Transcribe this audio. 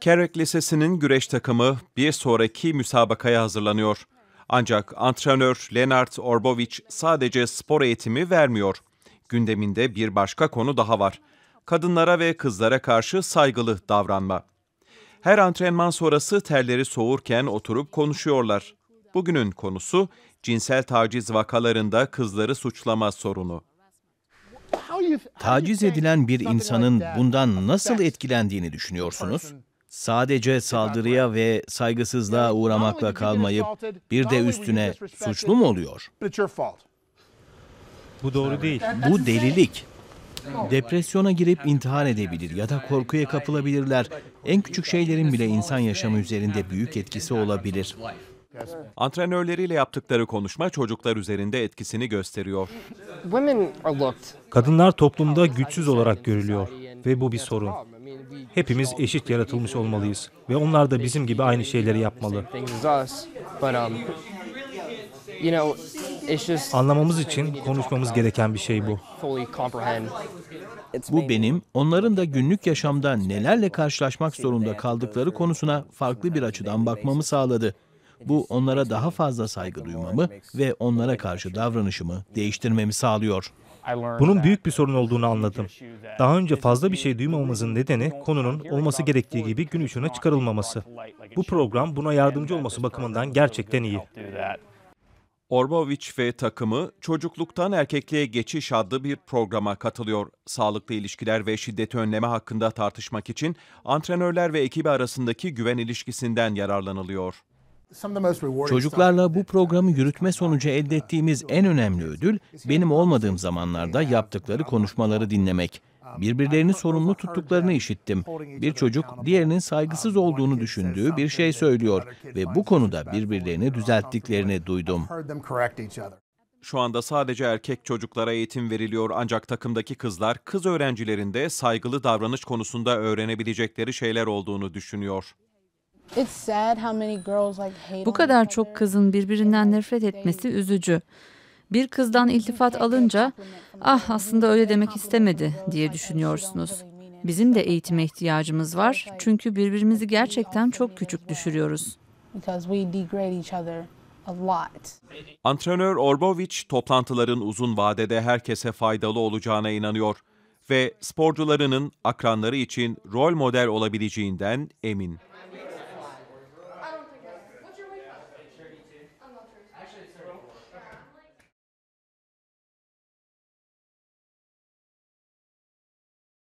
Carrick Lisesi'nin güreş takımı bir sonraki müsabakaya hazırlanıyor. Ancak antrenör Leonard Orbovic sadece spor eğitimi vermiyor. Gündeminde bir başka konu daha var. Kadınlara ve kızlara karşı saygılı davranma. Her antrenman sonrası terleri soğurken oturup konuşuyorlar. Bugünün konusu cinsel taciz vakalarında kızları suçlama sorunu. Taciz edilen bir insanın bundan nasıl etkilendiğini düşünüyorsunuz? Sadece saldırıya ve saygısızlığa uğramakla kalmayıp bir de üstüne suçlu mu oluyor? Bu doğru değil. Bu delilik. Depresyona girip intihar edebilir ya da korkuya kapılabilirler. En küçük şeylerin bile insan yaşamı üzerinde büyük etkisi olabilir. Antrenörleriyle yaptıkları konuşma çocuklar üzerinde etkisini gösteriyor. Kadınlar toplumda güçsüz olarak görülüyor ve bu bir sorun. Hepimiz eşit yaratılmış olmalıyız ve onlar da bizim gibi aynı şeyleri yapmalı. Anlamamız için konuşmamız gereken bir şey bu. Bu benim onların da günlük yaşamda nelerle karşılaşmak zorunda kaldıkları konusuna farklı bir açıdan bakmamı sağladı. Bu onlara daha fazla saygı duymamı ve onlara karşı davranışımı değiştirmemi sağlıyor. Bunun büyük bir sorun olduğunu anladım. Daha önce fazla bir şey duymamamızın nedeni konunun olması gerektiği gibi gün ışığına çıkarılmaması. Bu program buna yardımcı olması bakımından gerçekten iyi. Orbovic ve takımı çocukluktan erkekliğe geçiş adlı bir programa katılıyor. Sağlıklı ilişkiler ve şiddeti önleme hakkında tartışmak için antrenörler ve ekibi arasındaki güven ilişkisinden yararlanılıyor. Çocuklarla bu programı yürütme sonucu elde ettiğimiz en önemli ödül benim olmadığım zamanlarda yaptıkları konuşmaları dinlemek. Birbirlerini sorumlu tuttuklarını işittim. Bir çocuk diğerinin saygısız olduğunu düşündüğü bir şey söylüyor ve bu konuda birbirlerini düzelttiklerini duydum. Şu anda sadece erkek çocuklara eğitim veriliyor ancak takımdaki kızlar kız öğrencilerinde saygılı davranış konusunda öğrenebilecekleri şeyler olduğunu düşünüyor. Bu kadar çok kızın birbirinden nefret etmesi üzücü. Bir kızdan iltifat alınca, ah aslında öyle demek istemedi diye düşünüyorsunuz. Bizim de eğitime ihtiyacımız var çünkü birbirimizi gerçekten çok küçük düşürüyoruz. Antrenör Orbovic toplantıların uzun vadede herkese faydalı olacağına inanıyor ve sporcularının akranları için rol model olabileceğinden emin.